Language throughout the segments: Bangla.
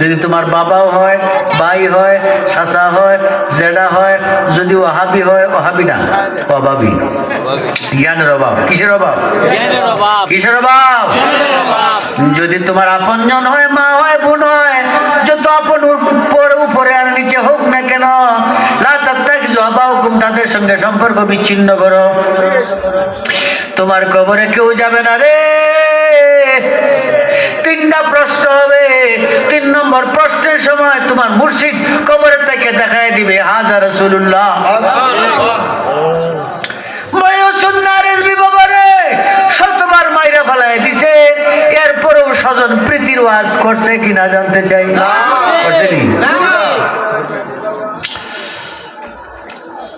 যদি তোমার বাবাও হয় ভাই হয় চাচা হয় জেডা হয় যদি ওহাবি হয় ওহাবি না অভাবী জ্ঞানের অভাব। কিসের অভাব? কিসের অভাব? যদি তোমার আপনজন হয় মা হয় বোন হয় যত আপন উপরে উপরে আর নিচে হোক না কেন তাদের সঙ্গে সম্পর্ক বিচ্ছিন্ন করো। তোমার কবরে কেউ যাবে না রে। তিনটা প্রশ্ন হবে। তিন নম্বর প্রশ্নের সময় তোমার মুর্শিদ কবরের থেকে দেখায় দিবে। হাজার রসুল্লাহ শতবার মাইরা ফেলায় দিছে। এরপরেও স্বজন প্রীতির ওয়াজ করছে কিনা জানতে চাই।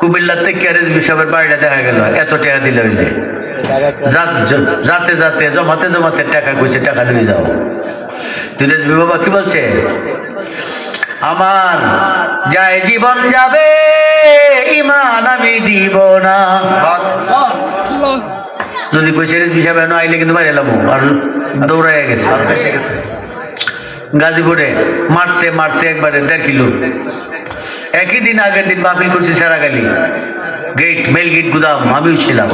কুমিল্লার থেকে রেজবি সাহেবের বাড়িটা দেখা গেল। এত টাকা দিলে হইলে। যাতে যাতে জমাতে জমাতে টাকা কইছে টাকা দিয়ে যাও রেজবি বাবা কি বলছে, আমার যায় জীবন যাবে, ইমান আমি দিব না। যদি কইছে রেজবি সাহেব এনে আইলে কিন্তু বাড়ি এলাম আর দৌড়াইয়া গেছে। গাজীপুরে মারতে মারতে একবারে দেড় কিলো। একই দিন আগের দিন বাপিল করছি সারাগালি। গেট মেল গেট গুদাম, আমিও ছিলাম।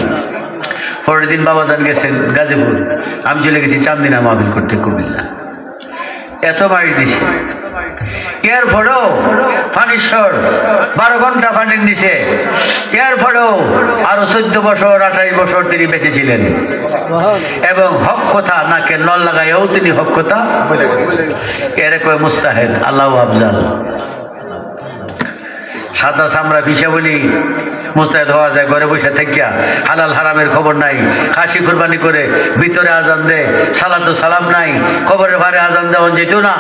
পরের দিন বাবা দান গেছেন গাজীপুর। আমি চলে গেছি চান্দিনা মাহবিল করতে কুমিল্লা। এত বাড়ি দিছে। এর পরেও ফানিশ্বর বারো ঘণ্টা ফানির নিচে এর পরেও আরও চোদ্দ বছর আঠাইশ বছর তিনি বেঁচে ছিলেন। এবং হক কথা নাকে নল লাগাইও তিনি হক কথা এরে কয় মুস্তাহেদ, আল্লাহ আফজাল। সাদা চামড়া পিসা বলি মুস্তাহেদ হওয়া যায়, ঘরে বসে থাকিয়া। হালাল হারামের খবর নাই। খাসি কুরবানি করে ভিতরে আজান দে, সালাতো সালাম নাই। খবরের ভারে আজান দেওয়া যেত না!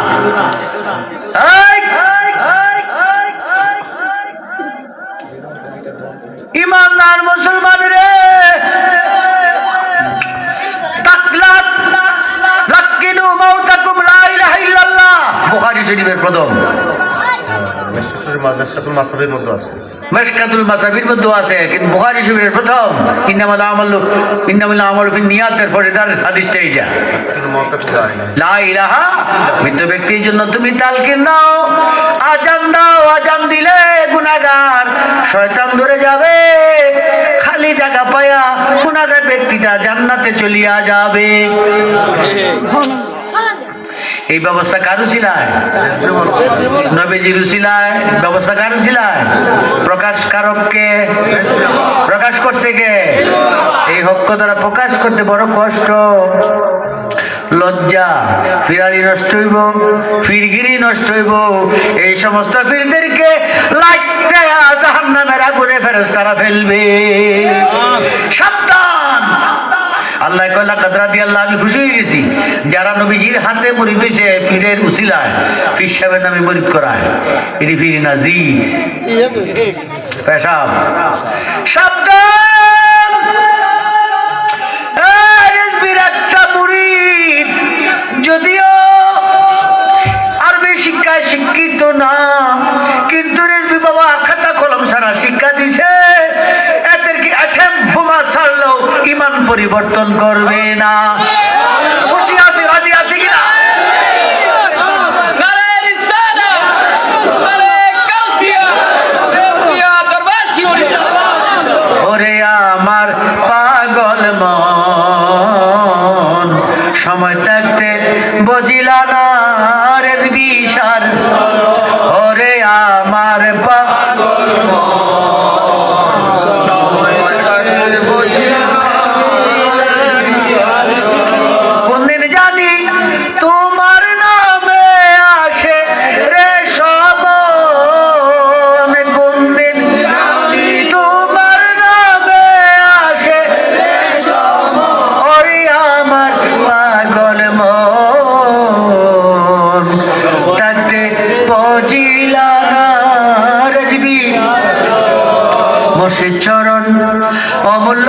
ইমানদার মুসলমান রে! বুখারী শরীফের প্রথম। মাসাবের মধ্যে আছে। মেশকাতুল মাসাবির মধ্যে আছে কিন্তু বুখারী শরীফের প্রথম। ইন্নামাল আমাল ইন্নামাল আমাল ফিন নিয়াতের পরে তার হাদিসটা এইটা। লা ইলাহা মৃত ব্যক্তির জন্য তুমি তালকিন দাও আজান দাও আজান দিলে গুনাহগার শয়তান ধরে যাবে। খালি জায়গা পায়া গুনাহগার ব্যক্তিটা জান্নাতে চলিয়া যাবে। এই ব্যবস্থা কারু ছিলায় নবীজির ব্যবস্থা কারু ছিলায় প্রকাশ কারককে? প্রকাশ করছে কে? এই হক্ক দ্বারা প্রকাশ করতে বড় কষ্ট। লজ্জা, ফিরারি নষ্ট হইব, ফিরগিরি নষ্ট হইব। এই সমস্ত ফিরদেরকে লাইটে জাহান নামের আগুনে ফেরস তারা ফেলবে। সাবধান আল্লাহ কল্লা কাদরা দিয়ে আল্লাহ আমি খুশি হয়ে গেছি। যারা নবীজির হাতে মরিদ হয়েছে পীরের উসিলায়, পীর সাহেবের নামে মরিদ করায়। এটি পীর নাজির পেশাব। সাবধান! শিক্ষিত না, কিন্তু রেজবি বাবা খাতা কলম সারা শিক্ষা দিছে। বোমা ছাড়লেও ইমান পরিবর্তন করবে না। খুশি আছে রাজি আছে কিনা? ওরে আমার পাগল মন সময় থাকতে বজিলা না ওরে আমার পাগল মুর্শিদ চরণ অমূল্য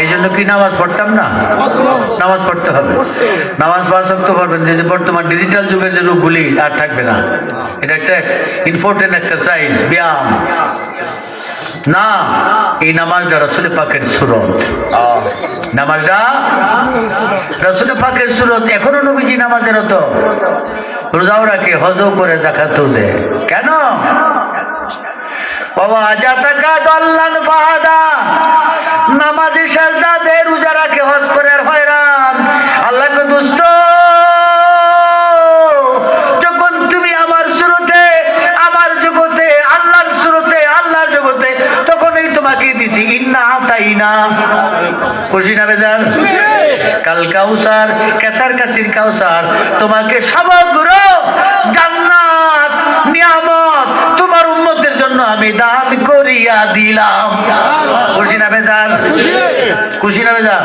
এই জন্য কি নামাজ পড়তাম না? নামাজ পড়তে হবে। নামাজ পাঁচ অক্ত পড়বেন, যে বর্তমান ডিজিটাল যুগের যে লোকগুলি আর থাকবে না। এটা একটা ইম্পর্টেন্ট এক্সারসাইজ ব্যায়াম। না, এই নামাজটা রসুল পাকের সুরত। এখনও নামাজের হতো করে কেন? বাবা দে রোজা রাখে হজ করে আর হয়রান আল্লাহকে দুস্ত যখন তুমি আমার সুরতে আমার জগতে আল্লাহর সুরতে আল্লাহর জগতে তখনই তোমাকে দিছি ইন্না তাই কেসার কাসির কাউসার। তোমাকে সমগ্র জান্নাত, নিয়ামত তোমার উম্মতের জন্য আমি দান করিয়া দিলাম। খুশি না বেজার? খুশি না বেজার?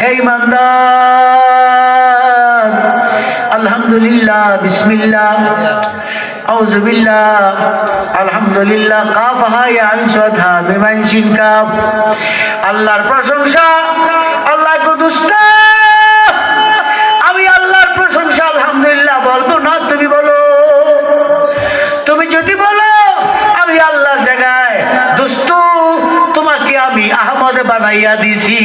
হে ইমানদার, আলহামদুলিল্লাহ, বিসমিল্লাহ। আলহামদুলিল্লাহ হাই আল্লাহর প্রশংসা আল্লাহ কুদুস্ত। আমি আল্লাহর প্রশংসা, আলহামদুলিল্লাহ বলব না, তুমি বলো। তুমি যদি বলো, আমি আল্লাহর জায়গায় দুস্তু। তোমাকে আমি আহমদ বানাইয়া দিছি।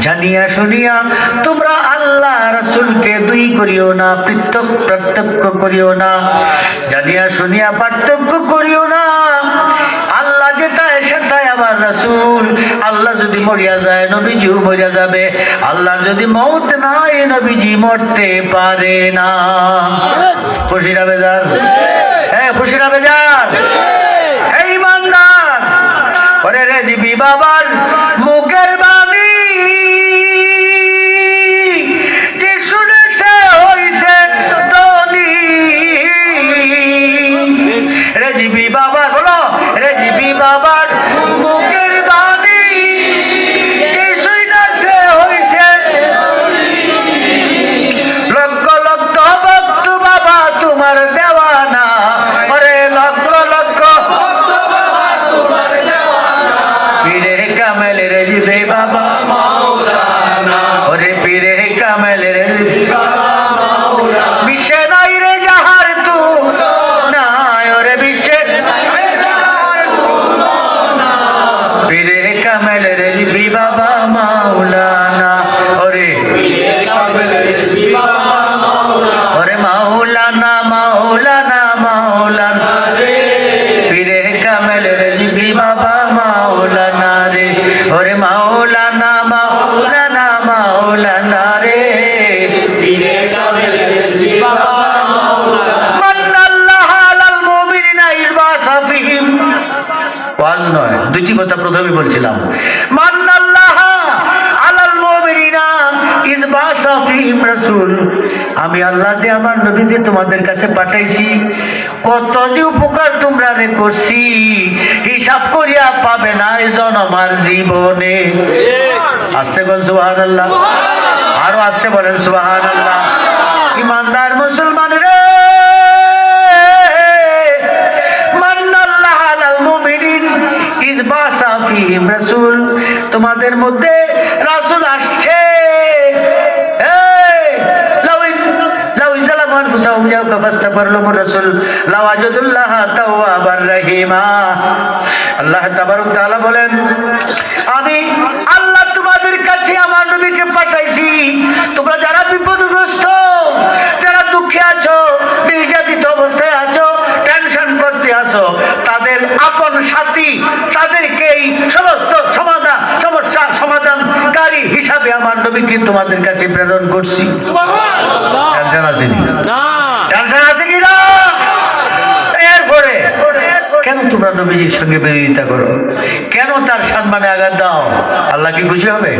জানিয়া শুনিয়া তোমরা আল্লাহ রাসূলকে দুই করিও না পৃথক প্রত্যক্ষ করিও না। জানিয়া শুনিয়া পার্থক্য করিও না আল্লাহ যেটাই সেটাই আমার রাসূল আল্লাহ যদি মরিয়া যায়, নবীজিও মরিয়া যাবে। আল্লাহ যদি মৌত নাই, নবীজি মরতে পারে না। খুশি না বেজার হ্যাঁ খুশি না বেজার এই ইমানদার ওরে রে জিবি বাবার মুখের বাণী। যে শুনেছে, হইছে ধনী রে জিবি বাবার বলো রে জিবি পীরে কামেলের রে জিবি বাবা মাওলানা বলছিলাম মান্নাল্লাহ আলাল মুমিনিনা বাসা রাসূল। আমি আল্লাহ যে আমার নবীকে তোমাদের কাছে পাঠাইছি কত যে উপকার তোমরা রে করছি হিসাব করিয়া পাবে না এই আমার জীবনে। আসতে বল সুবহানাল্লাহ। আরও আসতে বলেন সুবহানাল্লাহ। ফিহিম রাসূল, তোমাদের মধ্যে রাসূল আসছে। আমি আল্লাহ তোমাদের কাছে আমার পাঠাইছি। তোমরা যারা বিপদগ্রস্ত, যারা দুঃখে আছো, নির্যাতিত অবস্থায় আছো, টেনশন করতে আছো, তাদের আপন সাথী আমার নবীকে তোমাদের কাছে প্রেরণ করছি। টেনশন আছে টেনশন আছে কি না? এরপরে কেন তোমরা নবীজির সঙ্গে বিরোধিতা করো? কেন তার সম্মানে আঘাত দাও? আল্লাহ কি খুশি হবে?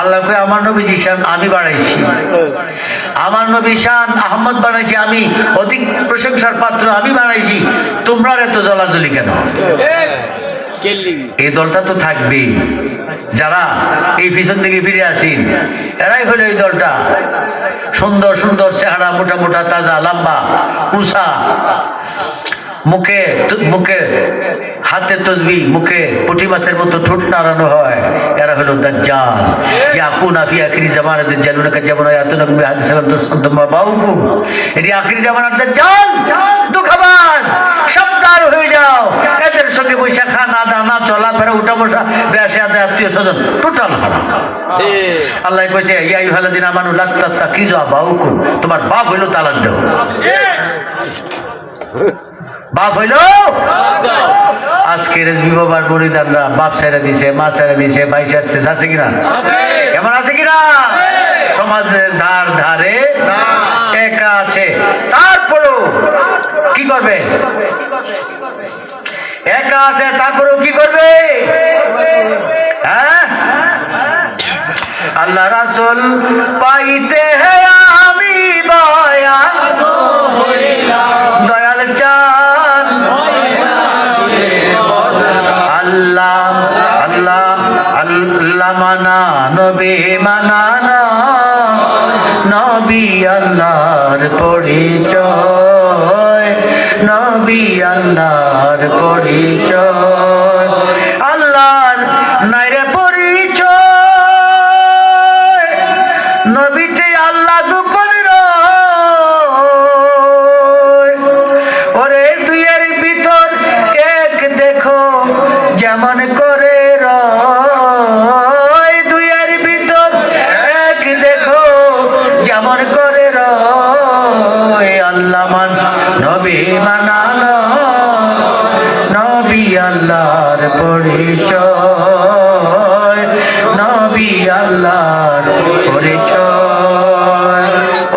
আল্লাহকে আমার নবীজি শান আমি বাড়াইছি আমার নবী শান আহমদ বানাইছি আমি। অধিক প্রশংসার পাত্র আমি বানাইছি। তোমরা এত জলাজলি কেন? এই দলটা তো থাকবেই। যারা এই পিছন দিকে ফিরে আসেন, এরাই হলো এই দলটা। সুন্দর সুন্দর চেহারা, মোটা মোটা, তাজা, লম্বা উষা মুখে তু- মুখে হাতে তসবি, মুখে পুঁটি মাছের মতো ঠোঁট নাড়ানো হয়। এরা হলো দাজ্জাল। ইয়াকুনা ফি আখিরি জামানাত যেমন আয়াতুনা বি হাদিস সালাম তাসন্তম বাউকুম। এটি আখিরি জামানার সাবধান হয়ে যাও। এদের সঙ্গে বৈশা খানা দানা চলা ফেরা উঠা বসা বেশে আত্মীয় স্বজন টোটাল হারাম আল্লাহ কইছে ইয়া ইউহাল্লাযিনা আমানু লাত্তাকিজু আবাউকুম তোমার বাপ হইল তালাক দাও। বাপ হইল? আজকে রেজবি বাবার বলিদানরা বাপ ছেড়ে দিছে মা ছেড়ে দিছে ভাই ছেড়ছে আছে কিনা? কেমন আছে কিনা? সমাজের ধার ধারে একা আছে। তারপরেও কি করবে? একা আছে, তারপরেও কি করবে? হ্যাঁ? আল্লাহ রাসুল, পাইতে আমি বয়া দয়াল চান। আল্লাহ আল্লাহ আল্লাহ মানা, নবী মানানা নবী আল্লাহর পরিচয়। নবী আল্লাহর পরিচয়। আল্লাহর নাইরে পরিচয়। নবীতে আল্লাহ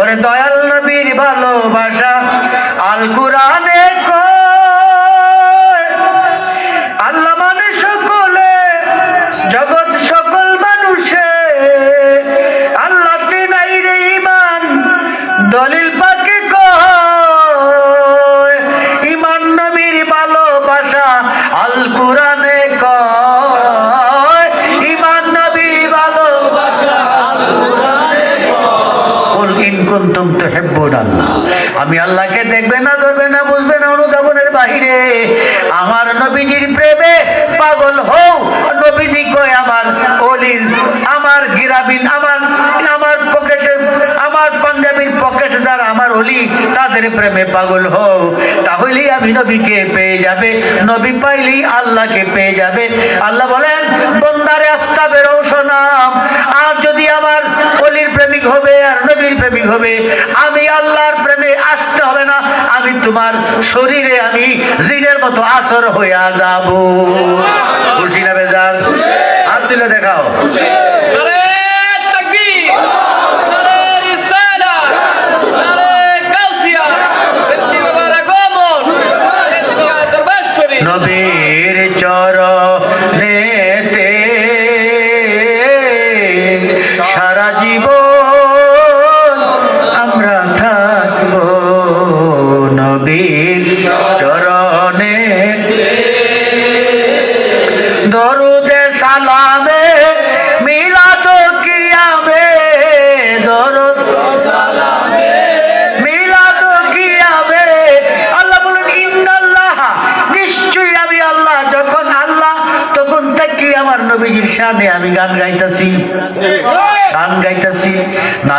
ওরে দয়াল আমি আল্লাহকে দেখবে না, ধরবে না, বুঝবে না অনুধাবনের বাহিরে। আমার নবীজির প্রেমে পাগল হও। নবীজি কয়, আমার অলির, আমার গিরাবিন আমার আমার পকেটে, আমার পাঞ্জাবির পকেট যারা আমার অলি, তাদের প্রেমে পাগল হও। তাহলেই আমি নবীকে পেয়ে যাবে। নবী পাইলেই আল্লাহকে পেয়ে যাবে। আল্লাহ বলেন, বন্দারে আফতাবের ঔষনাম আর যদি আমার হবে আর নবীর প্রেমিক হবে। আমি আল্লাহর প্রেমে আসতে হবে না। আমি তোমার শরীরে আমি জিনের মতো আসর হইয়া যাব। খুশি না বেজান হাত তুলে দেখাও।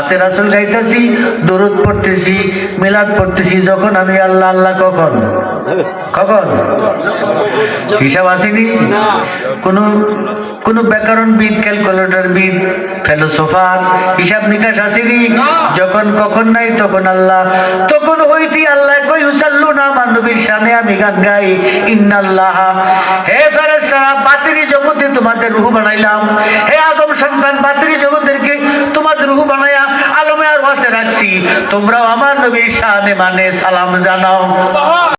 নাতে রাসুল গাইতেছি দরুদ পড়তেছি মিলাদ পড়তেছি যখন আমি আল্লাহ আল্লাহ কখন? কখন? হিসাব আসেনি? কোন কোন ব্যাকরণ বিদ ক্যালকুলেটর বিদ ফেলোসোফার হিসাব নিকাশ আসেনি? যখন কখন নাই তখন আল্লাহ তখন হইতি আল্লাহ কই উসাল্লু না আমার নবীর সামনে আমি গান গাই। ইন্নাল্লাহ। হে ফেরেশতারা বাতিরি জগতে তোমাদের রুহ বানাইলাম। হে আদম সন্তান বাতিরি জগতেরকে তোমাদের রুহ বানায়া আলমে আর হাতে রাখছি। তোমরাও আমার নবীর শানে মানে সালাম জানাও।